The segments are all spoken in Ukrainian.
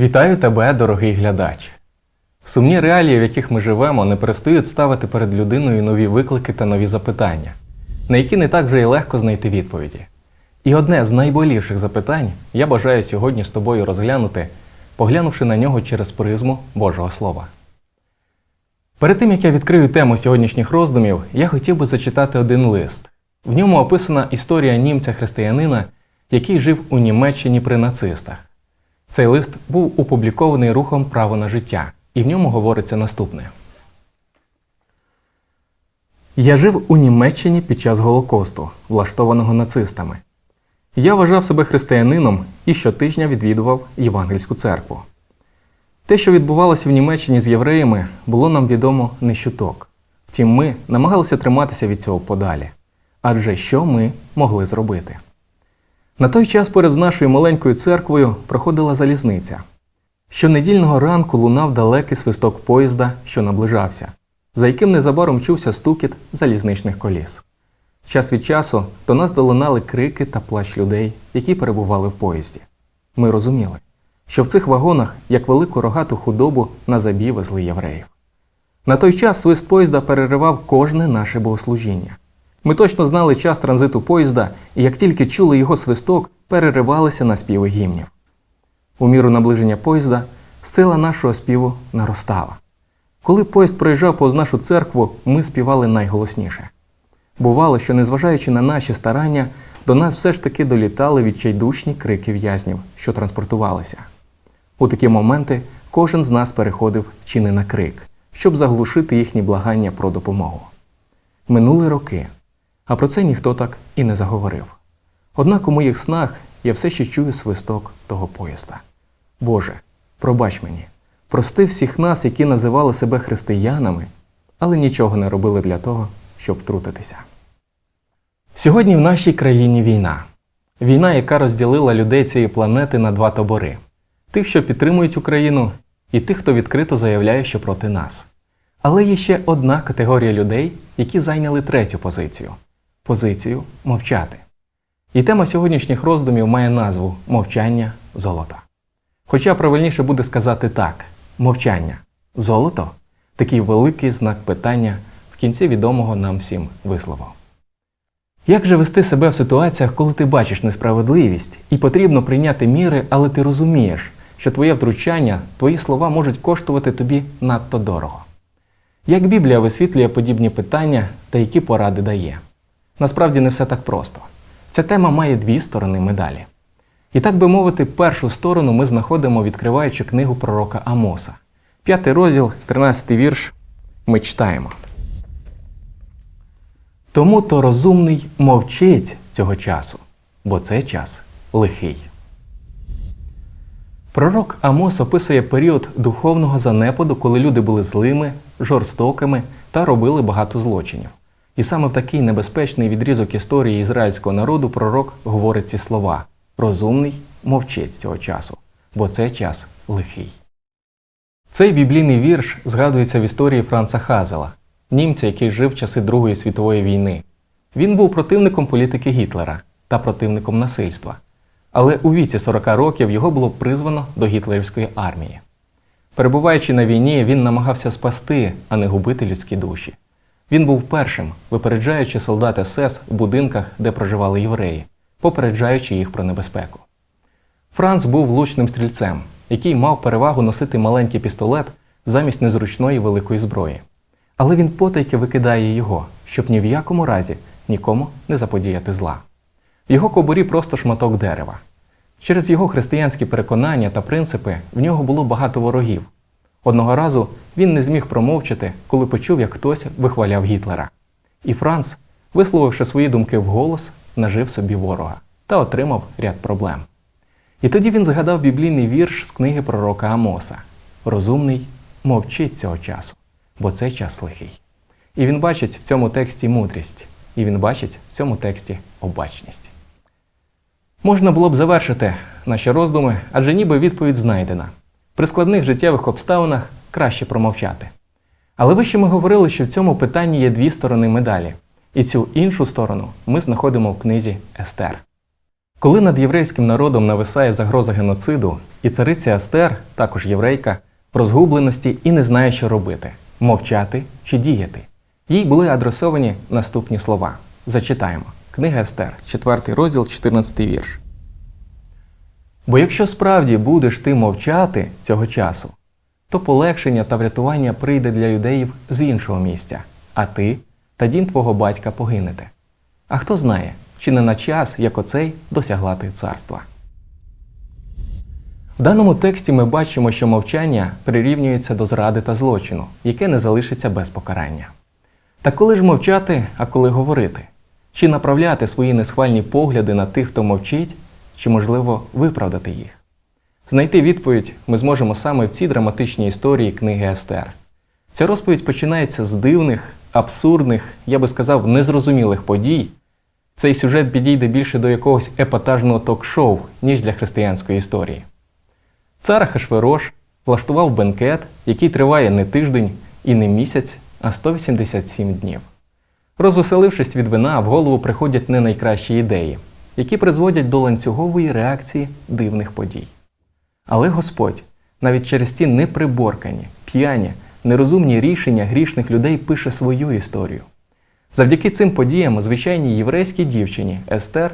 Вітаю тебе, дорогий глядач! Сумні реалії, в яких ми живемо, не перестають ставити перед людиною нові виклики та нові запитання, на які не так вже й легко знайти відповіді. І одне з найболівших запитань я бажаю сьогодні з тобою розглянути, поглянувши на нього через призму Божого Слова. Перед тим як я відкрию тему сьогоднішніх роздумів, я хотів би зачитати один лист. В ньому описана історія німця-християнина, який жив у Німеччині при нацистах. Цей лист був опублікований рухом Право на життя, і в ньому говориться наступне. Я жив у Німеччині під час Голокосту, влаштованого нацистами. Я вважав себе християнином і щотижня відвідував Євангельську церкву. Те, що відбувалося в Німеччині з євреями, було нам відомо не щуток. Втім, ми намагалися триматися від цього подалі. Адже що ми могли зробити? На той час поряд з нашою маленькою церквою проходила залізниця. Щонедільного ранку лунав далекий свисток поїзда, що наближався, за яким незабаром чувся стукіт залізничних коліс. Час від часу до нас долунали крики та плач людей, які перебували в поїзді. Ми розуміли, що в цих вагонах, як велику рогату худобу, на забій везли євреїв. На той час свист поїзда переривав кожне наше богослужіння. Ми точно знали час транзиту поїзда, і як тільки чули його свисток, переривалися на співи гімнів. У міру наближення поїзда сила нашого співу наростала. Коли поїзд проїжджав повз нашу церкву, ми співали найголосніше. Бувало, що, незважаючи на наші старання, до нас все ж таки долітали відчайдушні крики в'язнів, що транспортувалися. У такі моменти кожен з нас переходив чи не на крик, щоб заглушити їхні благання про допомогу. Минули роки, а про це ніхто так і не заговорив. Однак у моїх снах я все ще чую свисток того поїзда. Боже, пробач мені, прости всіх нас, які називали себе християнами, але нічого не робили для того, щоб втрутитися. Сьогодні в нашій країні війна. Війна, яка розділила людей цієї планети на два табори: тих, що підтримують Україну, і тих, хто відкрито заявляє, що проти нас. Але є ще одна категорія людей, які зайняли третю позицію позицію мовчати. І тема сьогоднішніх роздумів має назву Мовчання золота. Хоча правильніше буде сказати так: мовчання золото такий великий знак питання в кінці відомого нам всім вислову. Як же вести себе в ситуаціях, коли ти бачиш несправедливість і потрібно прийняти міри, але ти розумієш, що твоє втручання, твої слова можуть коштувати тобі надто дорого? Як Біблія висвітлює подібні питання та які поради дає? Насправді не все так просто. Ця тема має дві сторони медалі. І так би мовити, першу сторону ми знаходимо, відкриваючи книгу пророка Амоса. П'ятий розділ, 13 вірш, ми читаємо. Тому то розумний мовчить цього часу, бо це час лихий. Пророк Амос описує період духовного занепаду, коли люди були злими, жорстокими та робили багато злочинів. І саме в такий небезпечний відрізок історії ізраїльського народу пророк говорить ці слова: розумний мовчить цього часу, бо це час лихий. Цей біблійний вірш згадується в історії Франца Хазела, німця, який жив в часи Другої світової війни. Він був противником політики Гітлера та противником насильства. Але у віці 40 років його було призвано до гітлерівської армії. Перебуваючи на війні, він намагався спасти, а не губити людські душі. Він був першим, випереджаючи солдат СС в будинках, де проживали євреї, попереджаючи їх про небезпеку. Франц був влучним стрільцем, який мав перевагу носити маленький пістолет замість незручної великої зброї. Але він потайки викидає його, щоб ні в якому разі нікому не заподіяти зла. В його кобурі просто шматок дерева. Через його християнські переконання та принципи в нього було багато ворогів. Одного разу він не зміг промовчати, коли почув, як хтось вихваляв Гітлера. І Франц, висловивши свої думки вголос, нажив собі ворога та отримав ряд проблем. І тоді він згадав біблійний вірш з книги пророка Амоса Розумний мовчить цього часу, бо це час лихий. І він бачить в цьому тексті мудрість, і він бачить в цьому тексті обачність. Можна було б завершити наші роздуми, адже ніби відповідь знайдена. При складних життєвих обставинах краще промовчати. Але вище ми говорили, що в цьому питанні є дві сторони медалі, і цю іншу сторону ми знаходимо в книзі Естер. Коли над єврейським народом нависає загроза геноциду, і цариця Астер, також єврейка, в розгубленості і не знає, що робити мовчати чи діяти. Їй були адресовані наступні слова. Зачитаємо. Книга Естер, 4 розділ, 14 вірш. Бо якщо справді будеш ти мовчати цього часу, то полегшення та врятування прийде для юдеїв з іншого місця, а ти та дім твого батька погинете. А хто знає, чи не на час, як оцей, досягла ти царства. В даному тексті ми бачимо, що мовчання прирівнюється до зради та злочину, яке не залишиться без покарання. Та коли ж мовчати, а коли говорити? Чи направляти свої несхвальні погляди на тих, хто мовчить, чи, можливо, виправдати їх? Знайти відповідь ми зможемо саме в цій драматичній історії книги Естер. Ця розповідь починається з дивних, абсурдних, я би сказав, незрозумілих подій. Цей сюжет підійде більше до якогось епатажного ток-шоу, ніж для християнської історії. Цар Хашверош влаштував бенкет, який триває не тиждень і не місяць, а 187 днів. Розвеселившись від вина, в голову приходять не найкращі ідеї, які призводять до ланцюгової реакції дивних подій. Але Господь навіть через ці неприборкані, п'яні, нерозумні рішення грішних людей пише свою історію. Завдяки цим подіям звичайній єврейській дівчині Естер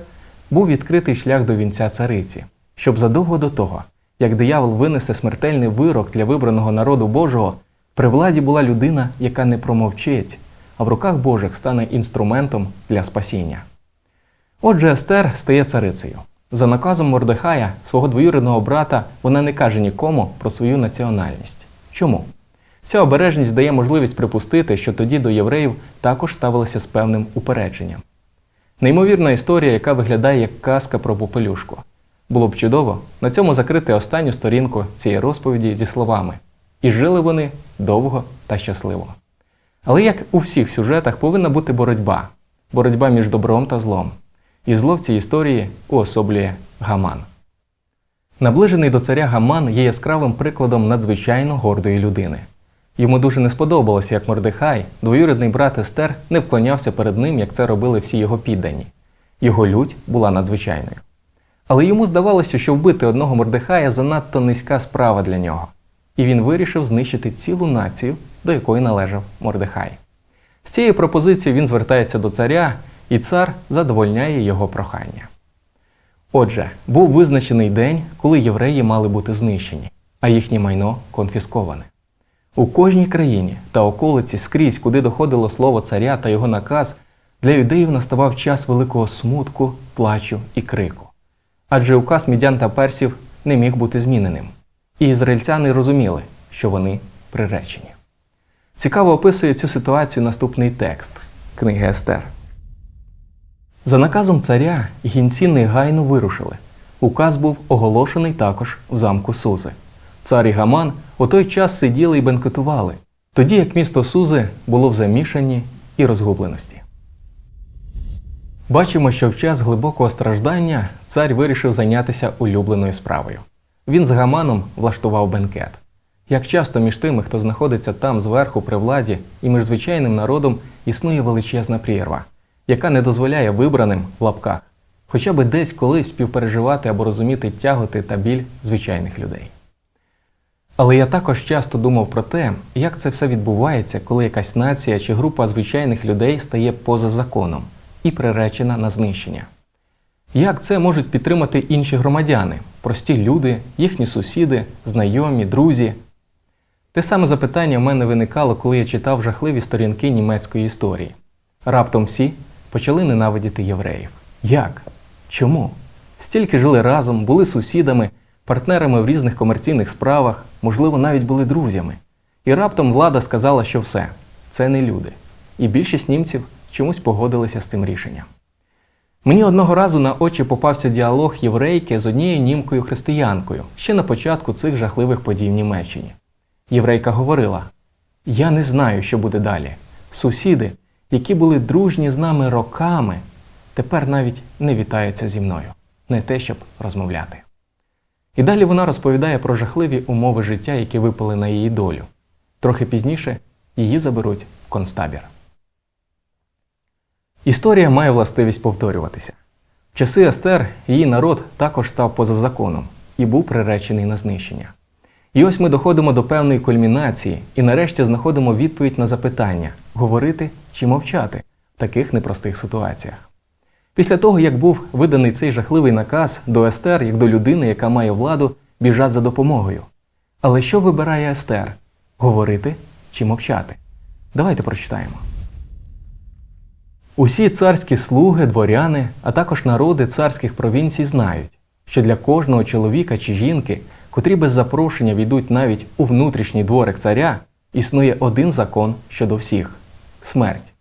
був відкритий шлях до вінця цариці, щоб задовго до того, як диявол винесе смертельний вирок для вибраного народу Божого, при владі була людина, яка не промовчить, а в руках Божих стане інструментом для спасіння. Отже, Естер стає царицею. За наказом Мордехая, свого двоюрідного брата, вона не каже нікому про свою національність. Чому? Ця обережність дає можливість припустити, що тоді до євреїв також ставилися з певним упередженням. Неймовірна історія, яка виглядає як казка про попелюшку. Було б чудово на цьому закрити останню сторінку цієї розповіді зі словами І жили вони довго та щасливо. Але як у всіх сюжетах повинна бути боротьба боротьба між добром та злом. І зло в цій історії уособлює Гаман. Наближений до царя Гаман є яскравим прикладом надзвичайно гордої людини. Йому дуже не сподобалося, як Мордехай, двоюрідний брат Естер, не вклонявся перед ним, як це робили всі його піддані. Його лють була надзвичайною. Але йому здавалося, що вбити одного Мордехая занадто низька справа для нього, і він вирішив знищити цілу націю, до якої належав Мордехай. З цією пропозицією він звертається до царя, і цар задовольняє його прохання. Отже, був визначений день, коли євреї мали бути знищені, а їхнє майно конфісковане. У кожній країні та околиці скрізь, куди доходило слово царя та його наказ, для юдеїв наставав час великого смутку, плачу і крику. Адже указ мідян та персів не міг бути зміненим. І ізраїльтяни розуміли, що вони приречені. Цікаво описує цю ситуацію наступний текст книги Естер. За наказом царя гінці негайно вирушили. Указ був оголошений також в замку Сузи. Цар і Гаман у той час сиділи і бенкетували, тоді як місто Сузи було в замішанні і розгубленості. Бачимо, що в час глибокого страждання цар вирішив зайнятися улюбленою справою. Він з Гаманом влаштував бенкет. Як часто між тими, хто знаходиться там зверху при владі, і між звичайним народом існує величезна прірва, яка не дозволяє вибраним в лапках хоча б десь колись співпереживати або розуміти тяготи та біль звичайних людей. Але я також часто думав про те, як це все відбувається, коли якась нація чи група звичайних людей стає поза законом і приречена на знищення. Як це можуть підтримати інші громадяни, прості люди, їхні сусіди, знайомі, друзі? Те саме запитання в мене виникало, коли я читав жахливі сторінки німецької історії. Раптом всі почали ненавидіти євреїв. Як? Чому? Стільки жили разом, були сусідами, партнерами в різних комерційних справах, можливо, навіть були друзями. І раптом влада сказала, що все, це не люди. І більшість німців чомусь погодилися з цим рішенням. Мені одного разу на очі попався діалог єврейки з однією німкою християнкою ще на початку цих жахливих подій в Німеччині. Єврейка говорила: Я не знаю, що буде далі. Сусіди, які були дружні з нами роками, тепер навіть не вітаються зі мною, не те, щоб розмовляти. І далі вона розповідає про жахливі умови життя, які випали на її долю. Трохи пізніше її заберуть в концтабір. Історія має властивість повторюватися. В часи Естер її народ також став поза законом і був приречений на знищення. І ось ми доходимо до певної кульмінації і нарешті знаходимо відповідь на запитання говорити чи мовчати в таких непростих ситуаціях. Після того, як був виданий цей жахливий наказ до Естер, як до людини, яка має владу, біжать за допомогою. Але що вибирає Естер? Говорити чи мовчати? Давайте прочитаємо. Усі царські слуги, дворяни, а також народи царських провінцій знають, що для кожного чоловіка чи жінки, котрі без запрошення війдуть навіть у внутрішній дворик царя, існує один закон щодо всіх смерть.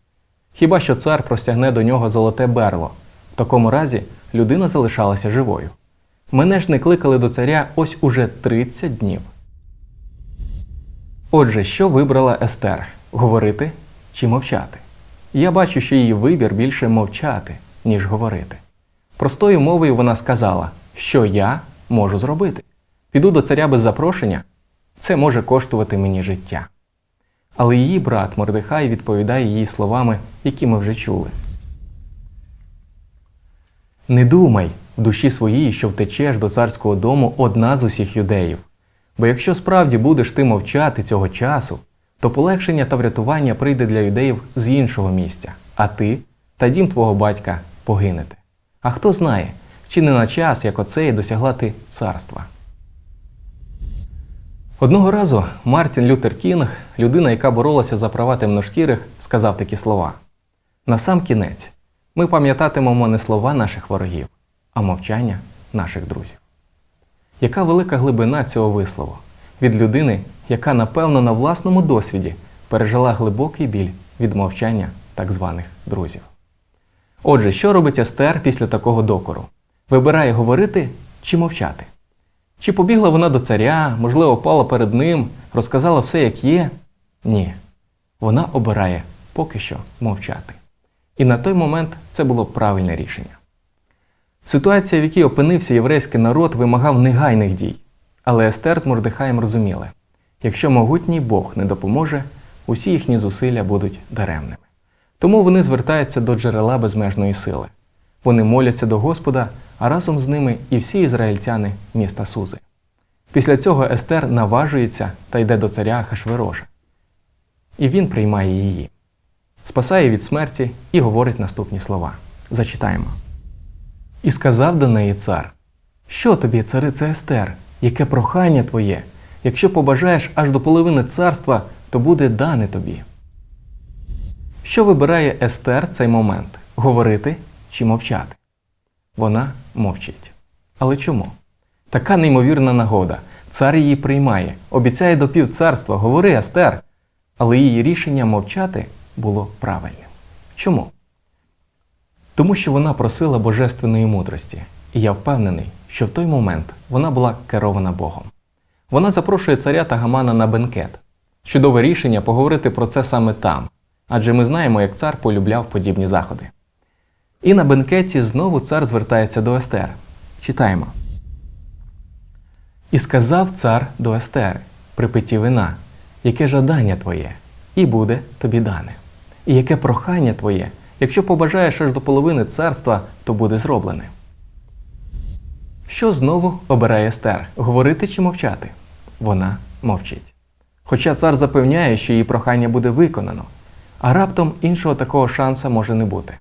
Хіба що цар простягне до нього золоте берло. В такому разі людина залишалася живою. Мене ж не кликали до царя ось уже 30 днів. Отже, що вибрала Естер говорити чи мовчати? Я бачу, що її вибір більше мовчати, ніж говорити. Простою мовою вона сказала, що я можу зробити. Піду до царя без запрошення, це може коштувати мені життя. Але її брат Мордехай відповідає їй словами, які ми вже чули. Не думай в душі своїй, що втечеш до царського дому одна з усіх юдеїв. Бо якщо справді будеш ти мовчати цього часу, то полегшення та врятування прийде для юдеїв з іншого місця, а ти та дім твого батька погинете. А хто знає, чи не на час, як оцей, досягла ти царства. Одного разу Мартін Лютер Кінг, людина, яка боролася за права темношкірих, сказав такі слова: На сам кінець ми пам'ятатимемо не слова наших ворогів, а мовчання наших друзів. Яка велика глибина цього вислову від людини, яка, напевно, на власному досвіді пережила глибокий біль від мовчання так званих друзів. Отже, що робить Естер після такого докору? Вибирає говорити чи мовчати? Чи побігла вона до царя, можливо, впала перед ним, розказала все, як є? Ні. Вона обирає поки що мовчати. І на той момент це було правильне рішення. Ситуація, в якій опинився єврейський народ, вимагав негайних дій. Але Естер з Мордехаєм розуміли, якщо могутній Бог не допоможе, усі їхні зусилля будуть даремними. Тому вони звертаються до джерела безмежної сили. Вони моляться до Господа, а разом з ними і всі ізраїльтяни міста Сузи. Після цього Естер наважується та йде до царя Хашвероша. І він приймає її, спасає від смерті і говорить наступні слова. Зачитаємо. І сказав до неї цар: Що тобі, царице Естер, яке прохання твоє? Якщо побажаєш аж до половини царства, то буде дане тобі. Що вибирає Естер цей момент говорити чи мовчати? Вона мовчить. Але чому? Така неймовірна нагода. Цар її приймає, обіцяє до півцарства, говори Естер. Але її рішення мовчати було правильним. Чому? Тому що вона просила божественної мудрості, і я впевнений, що в той момент вона була керована Богом. Вона запрошує царя та Гамана на бенкет. Чудове рішення поговорити про це саме там, адже ми знаємо, як цар полюбляв подібні заходи. І на бенкеті знову цар звертається до Естер. Читаємо. І сказав цар до Естери при питті вина, яке жадання твоє, і буде тобі дане, і яке прохання твоє, якщо побажаєш аж до половини царства, то буде зроблене. Що знову обирає Естер говорити чи мовчати? Вона мовчить. Хоча цар запевняє, що її прохання буде виконано, а раптом іншого такого шанса може не бути.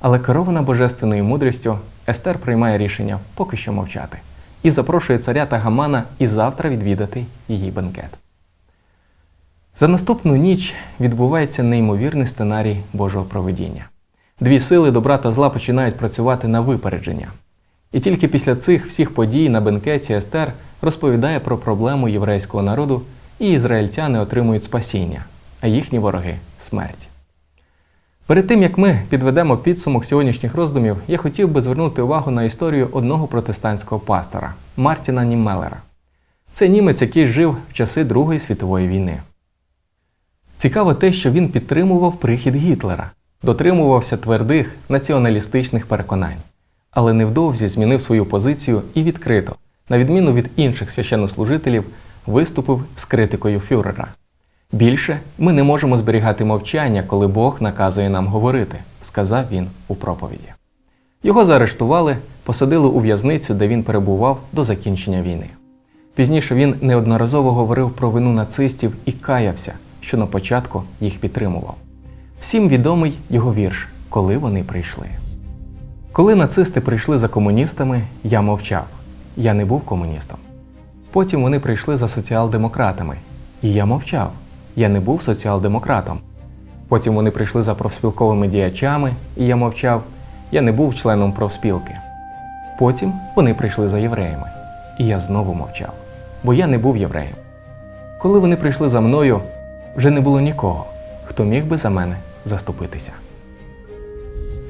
Але керована божественною мудрістю, Естер приймає рішення поки що мовчати і запрошує царя та Гамана і завтра відвідати її бенкет. За наступну ніч відбувається неймовірний сценарій Божого проведіння. Дві сили добра та зла починають працювати на випередження. І тільки після цих всіх подій на бенкеті Естер розповідає про проблему єврейського народу, і ізраїльтяни отримують спасіння, а їхні вороги смерть. Перед тим як ми підведемо підсумок сьогоднішніх роздумів, я хотів би звернути увагу на історію одного протестантського пастора Мартіна Німмелера. Це німець, який жив в часи Другої світової війни. Цікаво те, що він підтримував прихід Гітлера, дотримувався твердих націоналістичних переконань, але невдовзі змінив свою позицію і відкрито, на відміну від інших священнослужителів, виступив з критикою фюрера. Більше ми не можемо зберігати мовчання, коли Бог наказує нам говорити, сказав він у проповіді. Його заарештували, посадили у в'язницю, де він перебував до закінчення війни. Пізніше він неодноразово говорив про вину нацистів і каявся, що на початку їх підтримував. Всім відомий його вірш Коли вони прийшли. Коли нацисти прийшли за комуністами, я мовчав. Я не був комуністом. Потім вони прийшли за соціал-демократами, і я мовчав. Я не був соціал-демократом. Потім вони прийшли за профспілковими діячами, і я мовчав. Я не був членом профспілки. Потім вони прийшли за євреями, і я знову мовчав, бо я не був євреєм. Коли вони прийшли за мною, вже не було нікого, хто міг би за мене заступитися.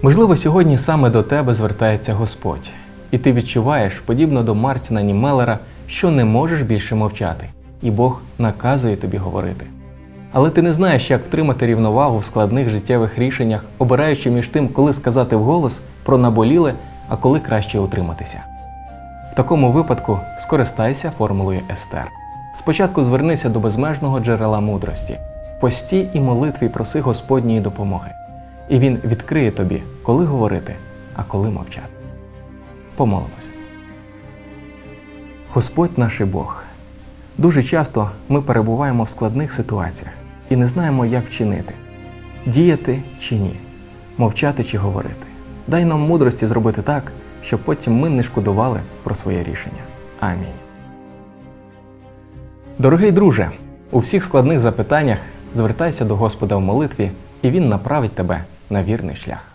Можливо, сьогодні саме до тебе звертається Господь, і ти відчуваєш, подібно до Мартіна Німелера, що не можеш більше мовчати, і Бог наказує тобі говорити. Але ти не знаєш, як втримати рівновагу в складних життєвих рішеннях, обираючи між тим, коли сказати вголос про наболіле, а коли краще утриматися. В такому випадку скористайся формулою Естер. Спочатку звернися до безмежного джерела мудрості, в пості і молитві проси Господньої допомоги, і Він відкриє тобі, коли говорити, а коли мовчати. Помолимось. Господь наш Бог. Дуже часто ми перебуваємо в складних ситуаціях і не знаємо, як вчинити діяти чи ні, мовчати чи говорити. Дай нам мудрості зробити так, щоб потім ми не шкодували про своє рішення. Амінь. Дорогий друже, у всіх складних запитаннях звертайся до Господа в молитві, і Він направить тебе на вірний шлях.